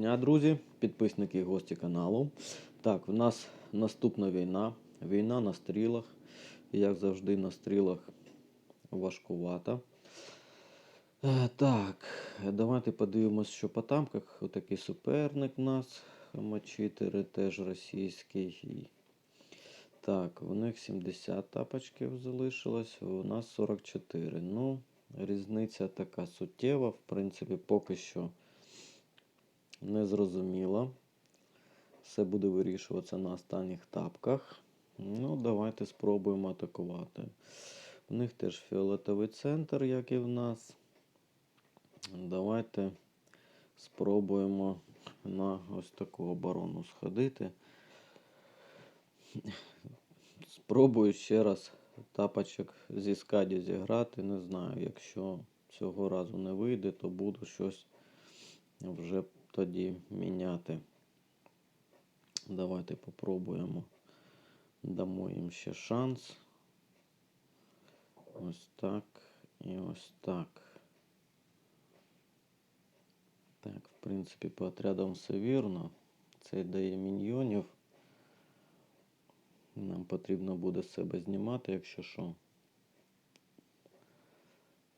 дня, друзі, підписники і гості каналу. Так, в нас наступна війна. Війна на стрілах. Як завжди, на стрілах важкувата. Е, Так, давайте подивимось, що по тамках. Отакий суперник у нас. Хама-4 теж російський. Так, у них 70 тапочків залишилось, у нас 44. Ну, різниця така суттєва. В принципі, поки що не зрозуміло. Все буде вирішуватися на останніх тапках. Ну, давайте спробуємо атакувати. У них теж фіолетовий центр, як і в нас. Давайте спробуємо на ось таку оборону сходити. Спробую ще раз тапочок зі скаді зіграти. Не знаю, якщо цього разу не вийде, то буду щось вже тоді міняти. Давайте попробуємо. Дамо їм ще шанс. Ось так і ось так. Так, в принципі, по отрядам все вірно. Це дає міньйонів. Нам потрібно буде з себе знімати, якщо що.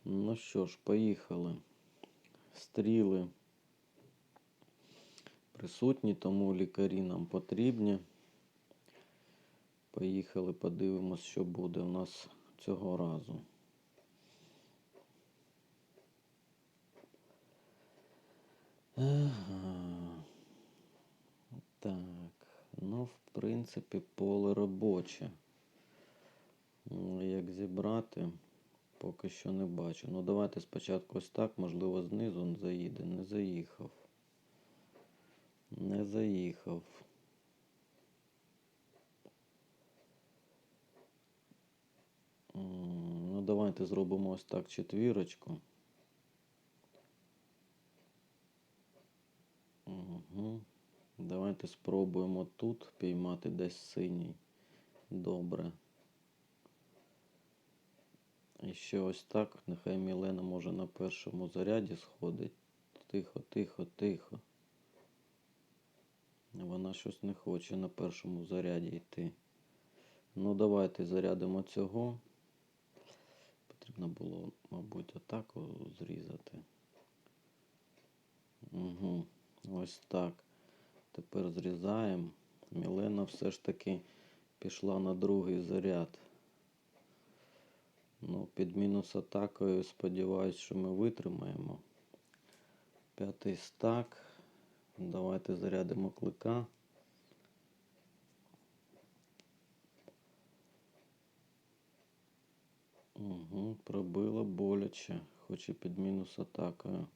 Ну що ж, поїхали. Стріли присутні, тому лікарі нам потрібні. Поїхали, подивимось, що буде у нас цього разу. Ага. Так, ну, в принципі, поле робоче. Як зібрати, поки що не бачу. Ну, давайте спочатку ось так, можливо, знизу заїде. Не заїхав. Не заїхав. Ну, давайте зробимо ось так четвірочку. Угу. Давайте спробуємо тут піймати десь синій. Добре. І ще ось так. Нехай Мілена може на першому заряді сходить. Тихо, тихо, тихо. Вона щось не хоче на першому заряді йти. Ну, давайте зарядимо цього. Потрібно було, мабуть, отак о- зрізати. Угу. Ось так. Тепер зрізаємо. Мілена все ж таки пішла на другий заряд. Ну, під мінус атакою сподіваюсь, що ми витримаємо. П'ятий стак. Давайте зарядимо клика. Угу, пробило боляче, хоч і під мінус атакою.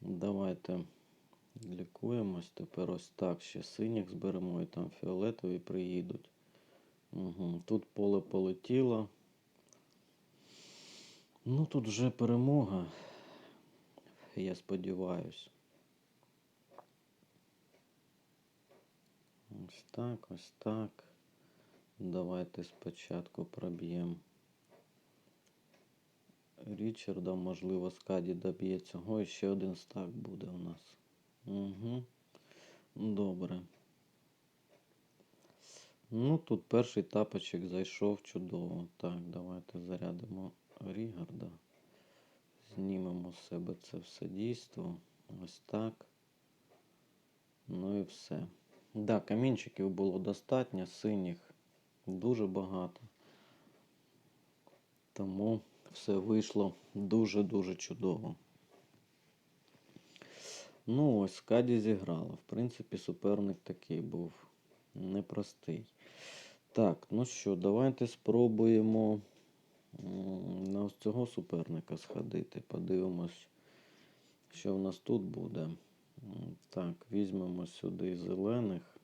Давайте лікуємось. Тепер ось так ще синіх зберемо і там фіолетові приїдуть. Угу. Тут поле полетіло. Ну тут вже перемога. Я сподіваюсь. Ось так, ось так. Давайте спочатку проб'ємо. Річарда, можливо, скаді доб'є цього. І ще один стак буде у нас. Угу. Добре. Ну, тут перший тапочок зайшов чудово. Так, давайте зарядимо Рігарда. Знімемо з себе це все дійство. Ось так. Ну і все. Да, камінчиків було достатньо, синіх дуже багато. Тому все вийшло дуже-дуже чудово. Ну ось, Каді зіграла. В принципі, суперник такий був непростий. Так, ну що, давайте спробуємо на ось цього суперника сходити. Подивимось, що в нас тут буде. Так, візьмемо сюди зелених.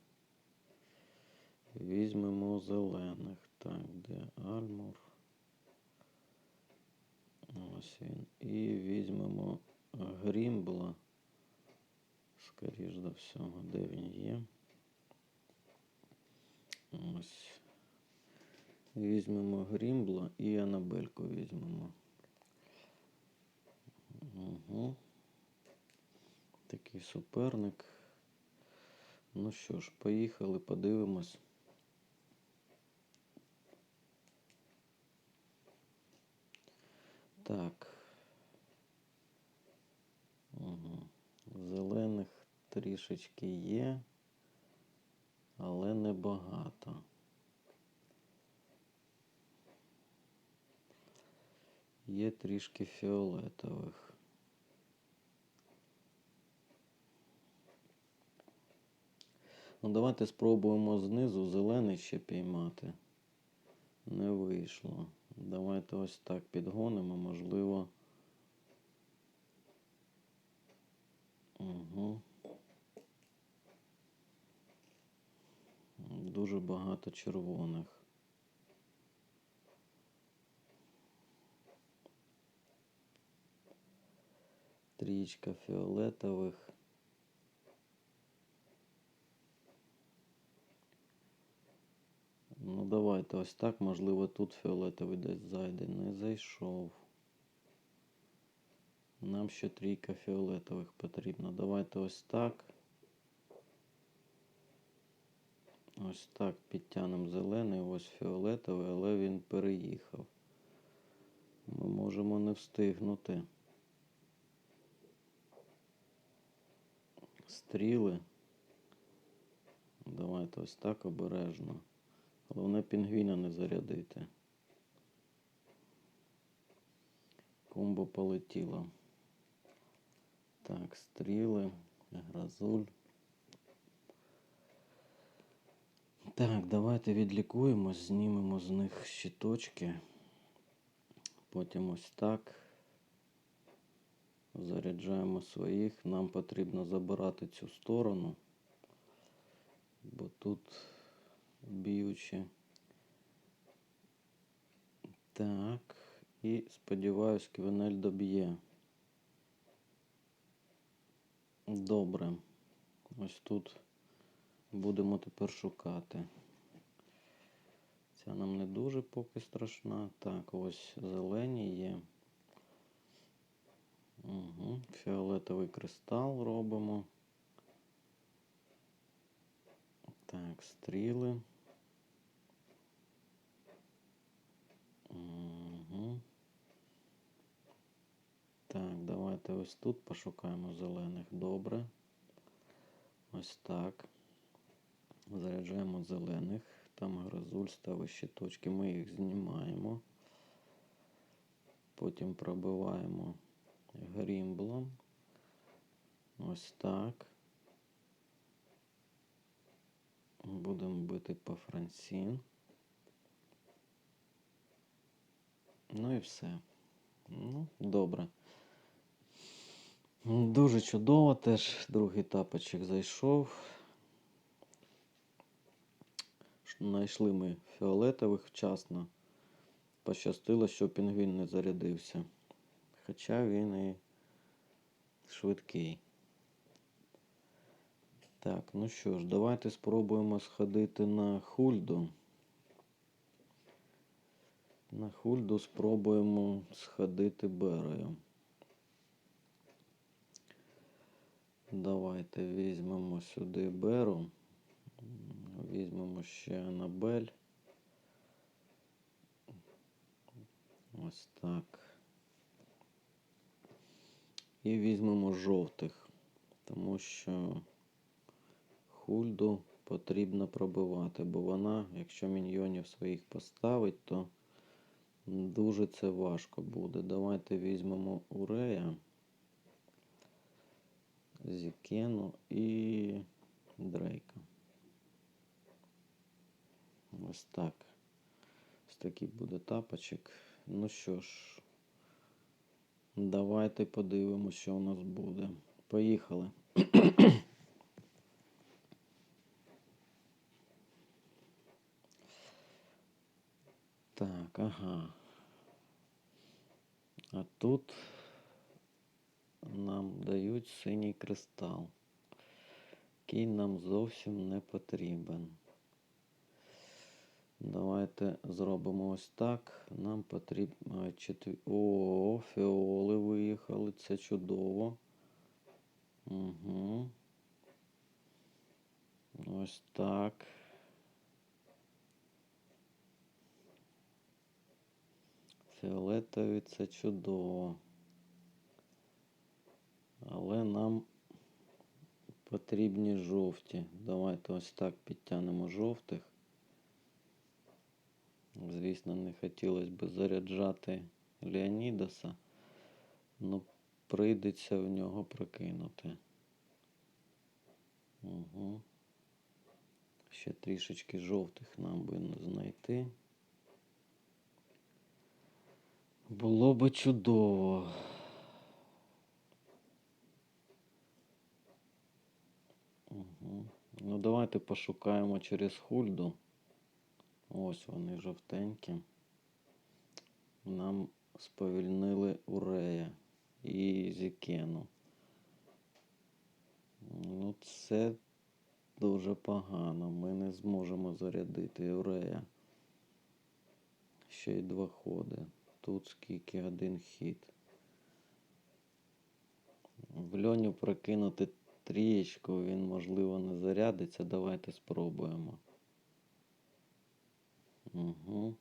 Візьмемо зелених. Так, де Альмур? Ось він. І візьмемо Грімбла. Скоріш за всього, де він є. Ось. Візьмемо Грімбла і Анабельку візьмемо. Угу. Такий суперник. Ну що ж, поїхали, подивимось. Так. Угу. Зелених трішечки є, але небагато. Є трішки фіолетових. Ну, давайте спробуємо знизу зелений ще піймати. Не вийшло. Давайте ось так підгонимо, можливо. Угу. Дуже багато червоних. Трічка фіолетових. Ну, ось так. Можливо, тут фіолетовий десь зайде. Не зайшов. Нам ще трійка фіолетових потрібно. Давайте ось так. Ось так підтягнемо зелений, ось фіолетовий, але він переїхав. Ми можемо не встигнути. Стріли. Давайте ось так обережно. Головне пінгвіна не зарядити. Комбо полетіло. Так, стріли, гразуль. Так, давайте відлікуємось, знімемо з них щиточки. Потім ось так. Заряджаємо своїх. Нам потрібно забирати цю сторону, бо тут б'ючі. Так, і сподіваюсь, Квінель доб'є. Добре. Ось тут будемо тепер шукати. Ця нам не дуже поки страшна. Так, ось зелені є. Угу. Фіолетовий кристал робимо. Так, стріли. Угу. Так, давайте ось тут пошукаємо зелених. Добре. Ось так. Заряджаємо зелених. Там грозуль ставить щиточки. Ми їх знімаємо. Потім пробиваємо грімблом. Ось так. Будемо бити по Франсін. Ну і все. Ну, добре. Дуже чудово теж другий тапочок зайшов. Знайшли ми фіолетових вчасно. Пощастило, що пінгвін не зарядився. Хоча він і швидкий. Так, ну що ж, давайте спробуємо сходити на хульду. На хульду спробуємо сходити берою. Давайте візьмемо сюди беру. Візьмемо ще Анабель. Ось так. І візьмемо жовтих, тому що хульду потрібно пробивати, бо вона, якщо міньйонів своїх поставить, то дуже це важко буде. Давайте візьмемо Урея, Зікену і Дрейка. Ось так. Ось такий буде тапочок. Ну що ж, давайте подивимося, що у нас буде. Поїхали. Так, ага. А тут нам дають синій кристал, який нам зовсім не потрібен. Давайте зробимо ось так. Нам потрібно четві... О, фіоли виїхали, це чудово. Угу. Ось так. Фіолетові це чудово. Але нам потрібні жовті. Давайте ось так підтягнемо жовтих. Звісно, не хотілося б заряджати Леонідаса, але прийдеться в нього прокинути. Угу. Ще трішечки жовтих нам би знайти. Би чудово. Угу. Ну, давайте пошукаємо через хульду. Ось вони жовтенькі. Нам сповільнили Урея і Зікену. Ну, це дуже погано. Ми не зможемо зарядити Урея. Ще й два ходи. Тут скільки один хід. В льоню прокинути трієчку, він, можливо, не зарядиться. Давайте спробуємо. Угу.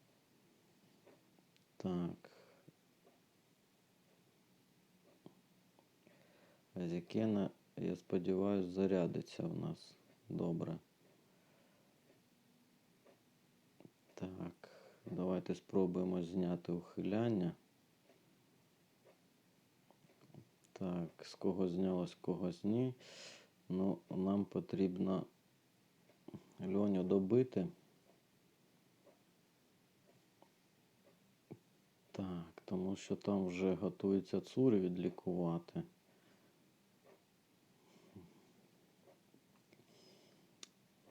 Так. Азікена, я сподіваюся, зарядиться в нас. Добре. Так, давайте спробуємо зняти ухиляння. Так, з кого знялось, з когось ні. Ну, нам потрібно льоню добити. Так, тому що там вже готується цурі відлікувати.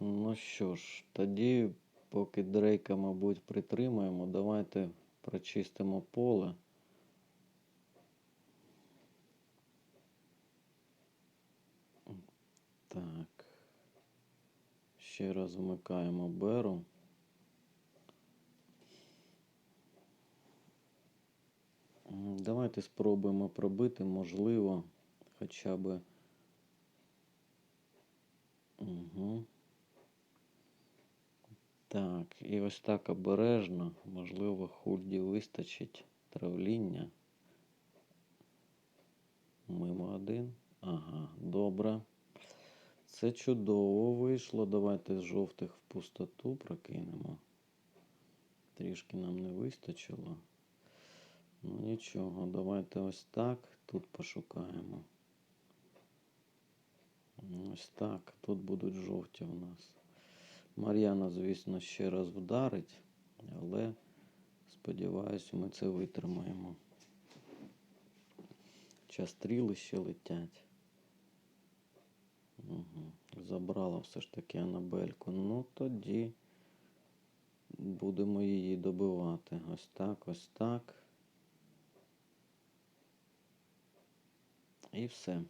Ну що ж, тоді, поки Дрейка, мабуть, притримаємо, давайте прочистимо поле. Так. Ще раз вмикаємо беру. Давайте спробуємо пробити, можливо, хоча б. Угу. Так, і ось так обережно, можливо, хульді вистачить травління. Мимо один. Ага, добре. Це чудово вийшло. Давайте з жовтих в пустоту прокинемо. Трішки нам не вистачило. Ну нічого, давайте ось так. Тут пошукаємо. Ось так. Тут будуть жовті у нас. Мар'яна, звісно, ще раз вдарить, але сподіваюся, ми це витримаємо. Час стріли ще летять. Угу. Забрала все ж таки Анабельку. Ну тоді будемо її добивати. Ось так, ось так. І все.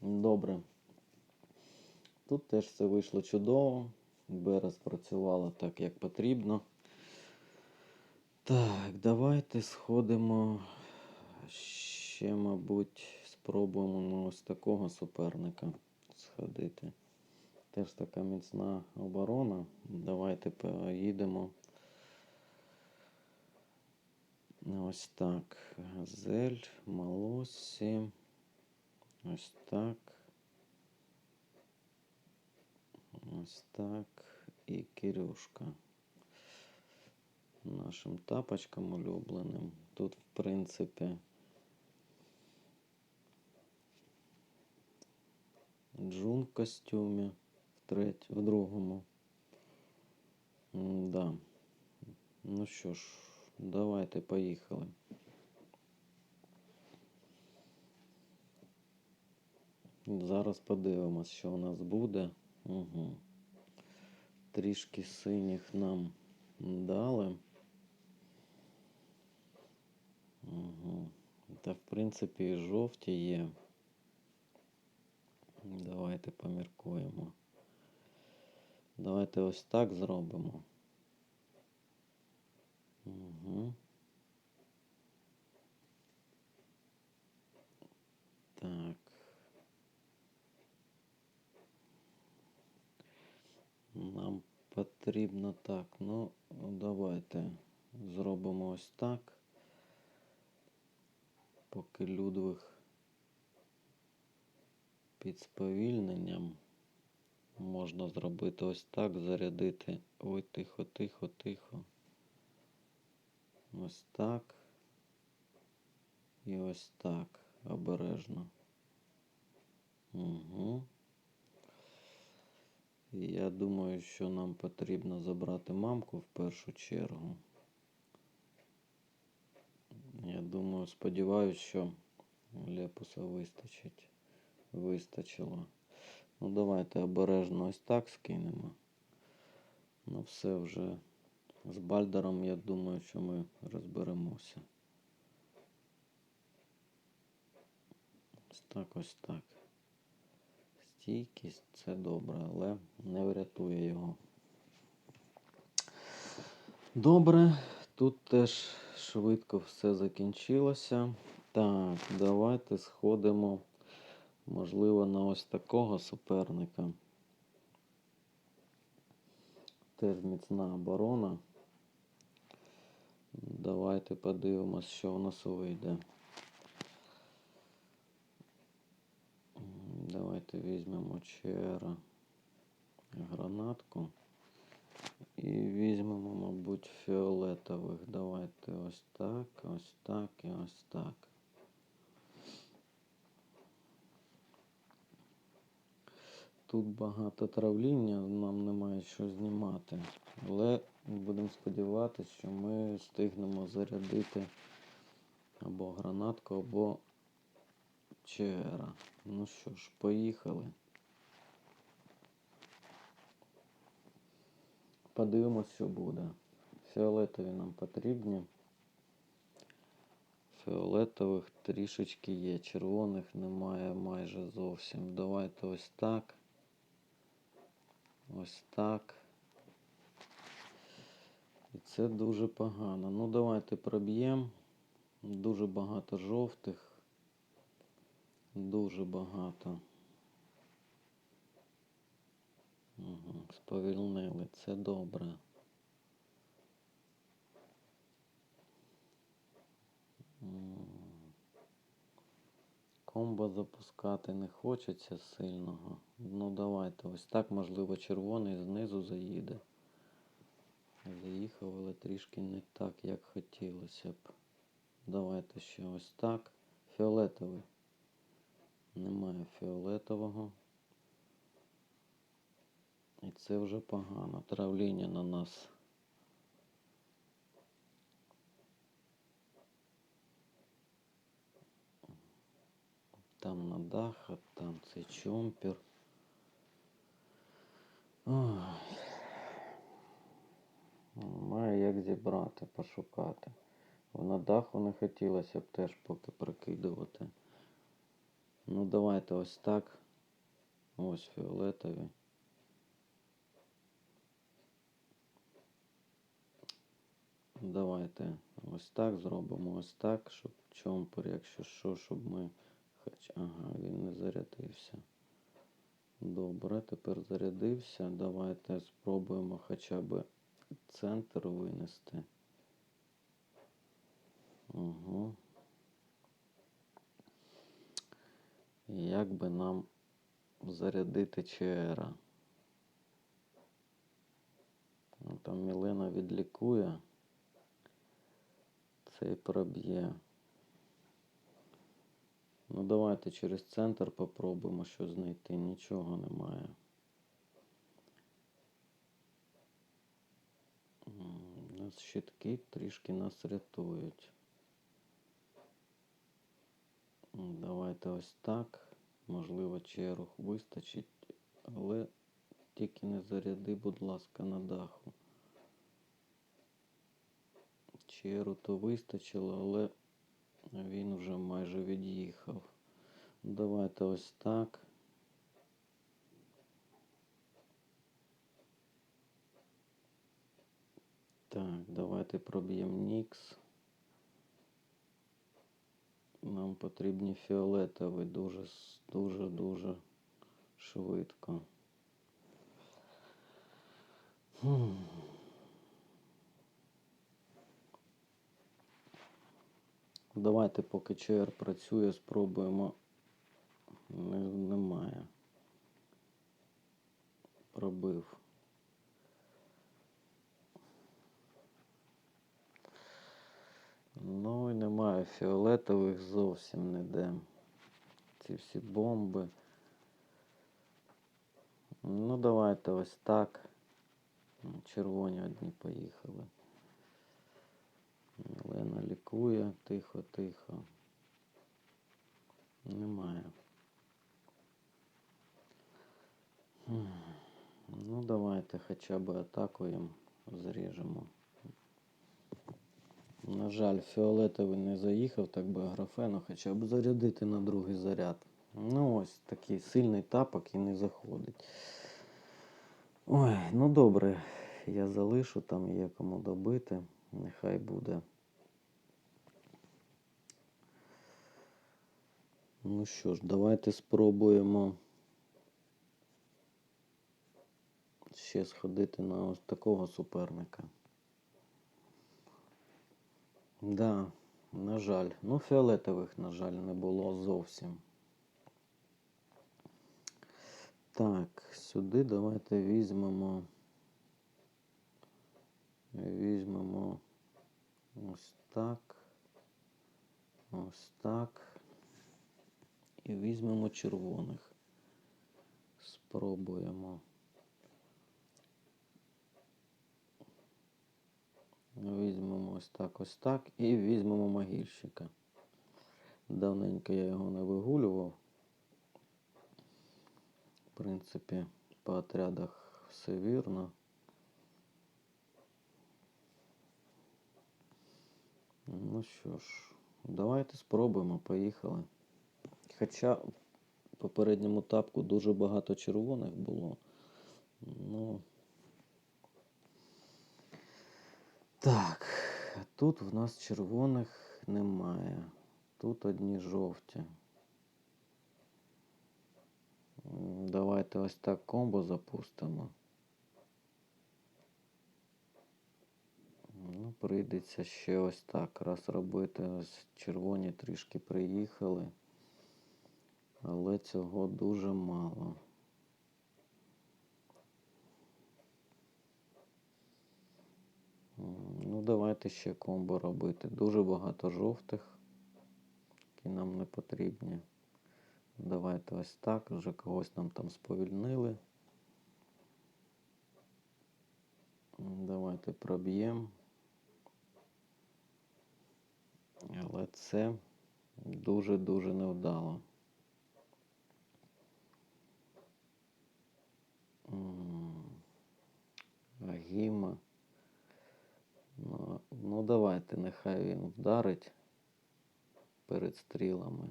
Добре. Тут теж все вийшло чудово. Бера спрацювала так, як потрібно. Так, давайте сходимо. Ще, мабуть, спробуємо ось такого суперника сходити. Теж така міцна оборона. Давайте поїдемо. Ось так. Газель, Малосі. Ось так. Ось так. І Кирюшка. Нашим тапочкам улюбленим. Тут, в принципі, Джун в костюмі в треть, в другому. Да. Ну що ж, давайте поїхали. Зараз подивимось, що у нас буде. Угу. Трішки синіх нам дали. Угу. Та в принципі і жовті є. Давайте поміркуємо. Давайте ось так зробимо. Угу. Так. Нам потрібно так. Ну, давайте зробимо ось так. Поки Людвиг під сповільненням можна зробити ось так, зарядити. Ой, тихо, тихо, тихо. Ось так. І ось так. Обережно. Угу. Я думаю, що нам потрібно забрати мамку в першу чергу. Я думаю, сподіваюся, що лепуса вистачить. Вистачило. Ну, давайте обережно ось так скинемо. Ну, все вже з Бальдером, я думаю, що ми розберемося. Ось так, ось так. Стійкість це добре, але не врятує його. Добре, тут теж швидко все закінчилося. Так, давайте сходимо, можливо, на ось такого суперника. Теж міцна оборона. Давайте подивимось, що у нас вийде. М, Давайте візьмемо ЧР гранатку. І візьмемо, мабуть, фіолетових. Давайте ось так, ось так і ось так. Тут багато травління, нам немає що знімати. Але будемо сподіватися, що ми встигнемо зарядити або гранатку, або ЧР. Ну що ж, поїхали. Подивимось, що буде. Фіолетові нам потрібні. Фіолетових трішечки є, червоних немає майже зовсім. Давайте ось так. Ось так. І це дуже погано. Ну, давайте проб'ємо. Дуже багато жовтих. Дуже багато. Угу, сповільнили, це добре. Комбо запускати не хочеться сильного. Ну давайте ось так, можливо, червоний знизу заїде. Заїхав, але трішки не так, як хотілося б. Давайте ще ось так. Фіолетовий. Немає фіолетового. І це вже погано. Травління на нас. Там на дах, а там цей чомпер. Має як зібрати, пошукати. На даху не хотілося б теж поки прикидувати. Ну давайте ось так. Ось фіолетові. Давайте ось так зробимо, ось так, щоб чомпер, якщо що, щоб ми. Хоч, ага, він не зарядився. Добре, тепер зарядився. Давайте спробуємо хоча б центр винести. Угу. Як би нам зарядити ЧР? Ну, Там Мілена відлікує. Цей проб'є. Ну давайте через центр попробуємо що знайти. Нічого немає. У нас щитки трішки нас рятують. Давайте ось так. Можливо, черух вистачить, але тільки не заряди, будь ласка, на даху. Черу то вистачило, але він вже майже від'їхав. Давайте ось так. Так, давайте проб'ємо Нікс. Нам потрібні фіолетові дуже, с- дуже, дуже швидко. Давайте, поки ЧР працює, спробуємо. Немає. Пробив. Ну і немає фіолетових зовсім ніде. Ці всі бомби. Ну, давайте ось так. Червоні одні поїхали. Лена лікує, тихо, тихо. Немає. Ну, давайте хоча б атакуємо, зріжемо. На жаль, фіолетовий не заїхав, так би графену хоча б зарядити на другий заряд. Ну, ось такий сильний тапок і не заходить. Ой, ну добре, я залишу, там є кому добити. Нехай буде. Ну що ж, давайте спробуємо ще сходити на ось такого суперника. Да, на жаль. Ну, фіолетових, на жаль, не було зовсім. Так, сюди давайте візьмемо. Візьмемо ось так. Ось так. І візьмемо червоних. Спробуємо. Візьмемо ось так, ось так. І візьмемо могильщика. Давненько я його не вигулював. В принципі, по отрядах все вірно. Ну що ж, давайте спробуємо, поїхали. Хоча в попередньому тапку дуже багато червоних було. Ну. Так, тут в нас червоних немає. Тут одні жовті. Давайте ось так комбо запустимо. Ну, прийдеться ще ось так раз робити. Ось червоні трішки приїхали. Але цього дуже мало. М, Ну, давайте ще комбо робити. Дуже багато жовтих, які нам не потрібні. Давайте ось так. Вже когось нам там сповільнили. Давайте проб'ємо. Але це дуже-дуже невдало. М, Агіма. Ну, ну давайте, нехай він вдарить перед стрілами.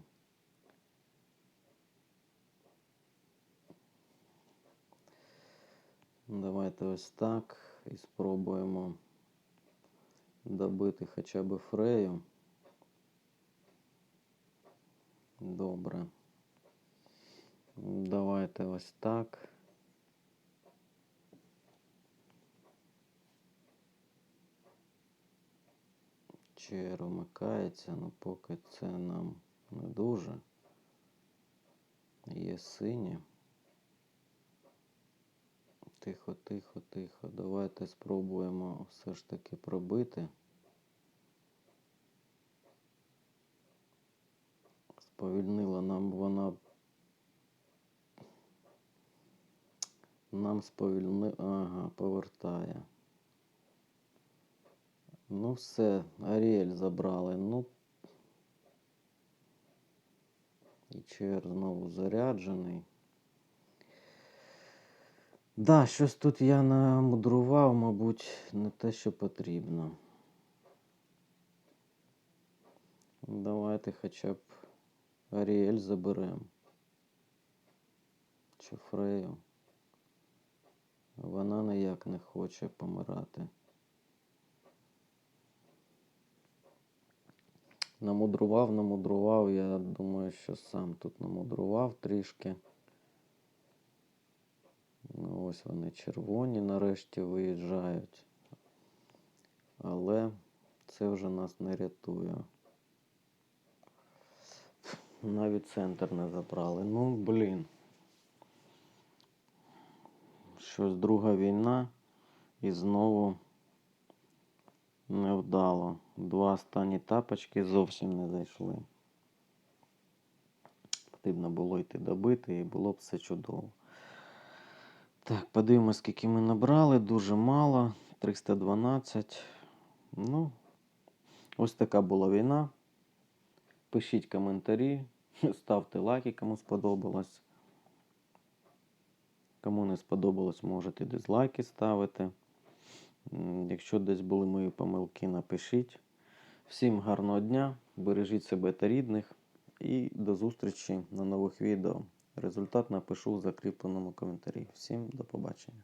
Давайте ось так і спробуємо добити хоча б фрею. Добре. Давайте ось так. Чер вмикається, ну поки це нам не дуже. Є сині. Тихо, тихо, тихо. Давайте спробуємо все ж таки пробити. Сповільнила нам вона. Нам сповільни. Ага, повертає. Ну все, Аріель забрали. Ну. І ЧР знову заряджений. Да, щось тут я намудрував, мабуть, не те, що потрібно. Давайте хоча б Аріель заберемо. Чи Фрею. Вона ніяк не хоче помирати. Намудрував, намудрував. Я думаю, що сам тут намудрував трішки. Ну Ось вони червоні нарешті виїжджають. Але це вже нас не рятує. Навіть центр не забрали. Ну, блін. Щось друга війна і знову невдало. Два останні тапочки зовсім не зайшли. Потрібно було йти добити, і було б все чудово. Так, подивимось, скільки ми набрали. Дуже мало. 312. Ну, ось така була війна. Пишіть коментарі, ставте лайки, кому сподобалось. Кому не сподобалось, можете дизлайки ставити. Якщо десь були мої помилки, напишіть. Всім гарного дня, бережіть себе та рідних і до зустрічі на нових відео. Результат напишу в закріпленому коментарі. Всім до побачення.